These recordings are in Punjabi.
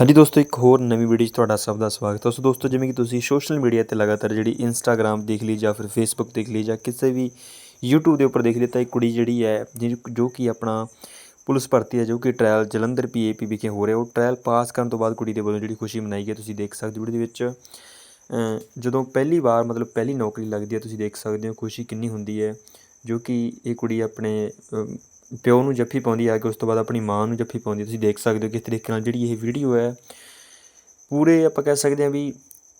ਹਾਂਜੀ ਦੋਸਤੋ, ਇੱਕ ਹੋਰ ਨਵੀਂ ਵੀਡੀਓ 'ਚ ਤੁਹਾਡਾ ਸਭ ਦਾ ਸਵਾਗਤ ਹੈ। ਸੋ ਦੋਸਤੋ, ਜਿਵੇਂ ਕਿ ਤੁਸੀਂ ਸੋਸ਼ਲ ਮੀਡੀਆ ਤੇ ਲਗਾਤਾਰ ਜਿਹੜੀ ਇੰਸਟਾਗ੍ਰam ਦੇਖ ਲਈ ਜਾਂ ਫਿਰ ਫੇਸਬੁੱਕ ਦੇਖ ਲਈ ਜਾਂ ਕਿਸੇ ਵੀ YouTube ਦੇ ਉੱਪਰ ਦੇਖ ਲਈ, ਤਾਂ ਇੱਕ ਕੁੜੀ ਜਿਹੜੀ ਹੈ ਜਿਹਨੂੰ- ਜੋ ਕਿ ਆਪਣਾ ਪੁਲਿਸ ਭਰਤੀ ਹੈ, ਜੋ ਕਿ ਟ੍ਰਾਇਲ ਜਲੰਧਰ ਪੀਏਪੀ ਵਿਖੇ ਹੋ ਰਿਹਾ, ਉਹ ਟ੍ਰਾਇਲ ਪਾਸ ਕਰਨ ਤੋਂ ਬਾਅਦ ਕੁੜੀ ਦੇ ਵੱਲੋਂ ਜਿਹੜੀ ਖੁਸ਼ੀ ਮਨਾਈ ਗਈ ਤੁਸੀਂ ਦੇਖ ਸਕਦੇ ਹੋ ਵੀਡੀਓ ਦੇ ਵਿੱਚ। ਜਦੋਂ ਪਹਿਲੀ ਵਾਰ, ਮਤਲਬ ਪਹਿਲੀ ਨੌਕਰੀ ਲੱਗਦੀ ਹੈ, ਤੁਸੀਂ ਦੇਖ ਸਕਦੇ ਹੋ ਖੁਸ਼ੀ ਕਿੰਨੀ ਹੁੰਦੀ ਹੈ, ਜੋ ਕਿ ਇਹ ਕੁੜੀ ਆਪਣੇ ਪਿਓ ਨੂੰ ਜੱਫੀ ਪਾਉਂਦੀ ਆ ਕੇ ਉਸ ਤੋਂ ਬਾਅਦ ਆਪਣੀ ਮਾਂ ਨੂੰ ਜੱਫੀ ਪਾਉਂਦੀ ਤੁਸੀਂ ਦੇਖ ਸਕਦੇ ਹੋ ਕਿਸ ਤਰੀਕੇ ਨਾਲ ਜਿਹੜੀ ਇਹ ਵੀਡੀਓ ਹੈ, ਪੂਰੇ ਆਪਾਂ ਕਹਿ ਸਕਦੇ ਹਾਂ ਵੀ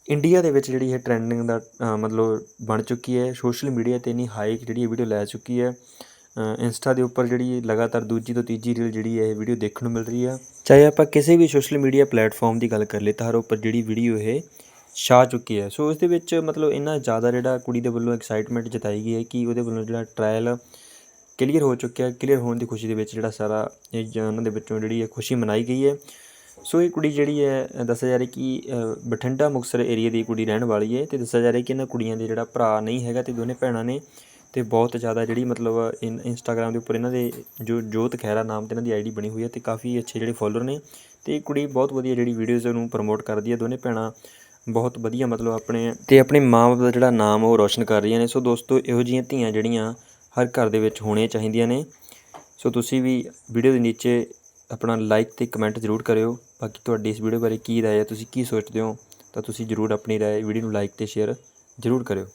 ਇੰਡੀਆ ਦੇ ਵਿੱਚ ਜਿਹੜੀ ਇਹ ਟ੍ਰੈਂਡਿੰਗ ਦਾ ਮਤਲਬ ਬਣ ਚੁੱਕੀ ਹੈ। ਸੋਸ਼ਲ ਮੀਡੀਆ ਤੇ ਇੰਨੀ ਹਾਈਕ ਜਿਹੜੀ ਇਹ ਵੀਡੀਓ ਲੈ ਚੁੱਕੀ ਹੈ। ਇੰਸਟਾ ਦੇ ਉੱਪਰ ਜਿਹੜੀ ਲਗਾਤਾਰ ਦੂਜੀ ਤੋਂ ਤੀਜੀ ਰੀਲ ਜਿਹੜੀ ਹੈ, ਇਹ ਵੀਡੀਓ ਦੇਖਣ ਨੂੰ ਮਿਲ ਰਹੀ ਆ। ਚਾਹੇ ਆਪਾਂ ਕਿਸੇ ਵੀ ਸੋਸ਼ਲ ਮੀਡੀਆ ਪਲੇਟਫਾਰਮ ਦੀ ਗੱਲ ਕਰ ਲਈ ਤਾਂ ਹਰ ਉੱਪਰ ਜਿਹੜੀ ਵੀਡੀਓ ਇਹ ਛਾ ਚੁੱਕੀ ਹੈ। ਸੋ ਇਸ ਦੇ ਵਿੱਚ ਮਤਲਬ ਇੰਨਾ ਜ਼ਿਆਦਾ ਜਿਹੜਾ ਕੁੜੀ ਦੇ ਵੱਲੋਂ ਐਕਸਾਈਟਮੈਂਟ ਜਤਾਈ ਗਈ ਹੈ ਕਿ ਉਹਦੇ ਵੱਲੋਂ ਜਿਹੜਾ ਟ੍ਰਾਇਲ ਕਲੀਅਰ ਹੋ ਚੁੱਕਿਆ, ਕਲੀਅਰ ਹੋਣ ਦੀ ਖੁਸ਼ੀ ਦੇ ਵਿੱਚ ਜਿਹੜਾ ਸਾਰਾ ਇਹ ਜ- ਉਹਨਾਂ ਦੇ ਵਿੱਚੋਂ ਜਿਹੜੀ ਹੈ ਖੁਸ਼ੀ ਮਨਾਈ ਗਈ ਹੈ। ਸੋ ਇਹ ਕੁੜੀ ਜਿਹੜੀ ਹੈ ਦੱਸਿਆ ਜਾ ਰਿਹਾ ਕਿ ਬਠਿੰਡਾ ਮੁਕਤਸਰ ਏਰੀਆ ਦੀ ਕੁੜੀ ਰਹਿਣ ਵਾਲੀ ਹੈ ਤੇ ਦੱਸਿਆ ਜਾ ਰਿਹਾ ਕਿ ਇਹਨਾਂ ਕੁੜੀਆਂ ਦੇ ਜਿਹੜਾ ਭਰਾ ਨਹੀਂ ਹੈਗਾ ਤੇ ਦੋਨੇ ਭੈਣਾਂ ਨੇ ਤੇ ਬਹੁਤ ਜ਼ਿਆਦਾ ਜਿਹੜੀ ਮਤਲਬ ਇਨ ਇੰਸਟਾਗ੍ਰam ਦੇ ਉੱਪਰ ਇਹਨਾਂ ਦੇ ਜੋ ਜੋਤ ਖਹਿਰਾ ਨਾਮ ਤੇ ਇਹਨਾਂ ਦੀ ਆਈਡੀ ਬਣੀ ਹੋਈ ਹੈ ਤੇ ਕਾਫੀ ਅੱਛੇ ਜਿਹੜੇ ਫੋਲੋਅਰ ਨੇ ਤੇ ਇਹ ਕੁੜੀ ਬਹੁਤ ਵਧੀਆ ਜਿਹੜੀ ਵੀਡੀਓਜ਼ ਨੂੰ ਪ੍ਰਮੋਟ ਕਰਦੀ ਹੈ, ਦੋਨੇ ਭੈਣਾਂ ਬਹੁਤ ਵਧੀਆ ਮਤਲਬ ਆਪਣੇ ਤੇ ਆਪਣੇ ਮਾਂ-ਬਾਪ ਦਾ ਜਿਹੜਾ ਨਾਮ ਉਹ ਰੋਸ਼ਨ ਕਰ ਰਹੀਆਂ ਨੇ। ਸੋ ਦੋਸਤੋ, ਇਹੋ ਜਿਹੀਆਂ ਧੀਆਂ ਜਿਹੜੀਆਂ ਹਰ ਘਰ ਦੇ ਵਿੱਚ ਹੋਣੀਆਂ ਚਾਹੀਦੀਆਂ ਨੇ। ਸੋ ਤੁਸੀਂ ਵੀ ਵੀਡੀਓ ਦੇ ਨੀਚੇ ਆਪਣਾ ਲਾਈਕ ਤੇ ਕਮੈਂਟ ਜ਼ਰੂਰ ਕਰਿਓ। ਬਾਕੀ ਤੁਹਾਡੀ ਇਸ ਵੀਡੀਓ ਬਾਰੇ ਕੀ ਰਾਏ ਹੈ, ਤੁਸੀਂ ਕੀ ਸੋਚਦੇ ਹੋ, ਤਾਂ ਤੁਸੀਂ ਜ਼ਰੂਰ ਆਪਣੀ ਰਾਏ ਵੀਡੀਓ ਨੂੰ ਲਾਈਕ ਤੇ ਸ਼ੇਅਰ ਜ਼ਰੂਰ ਕਰਿਓ।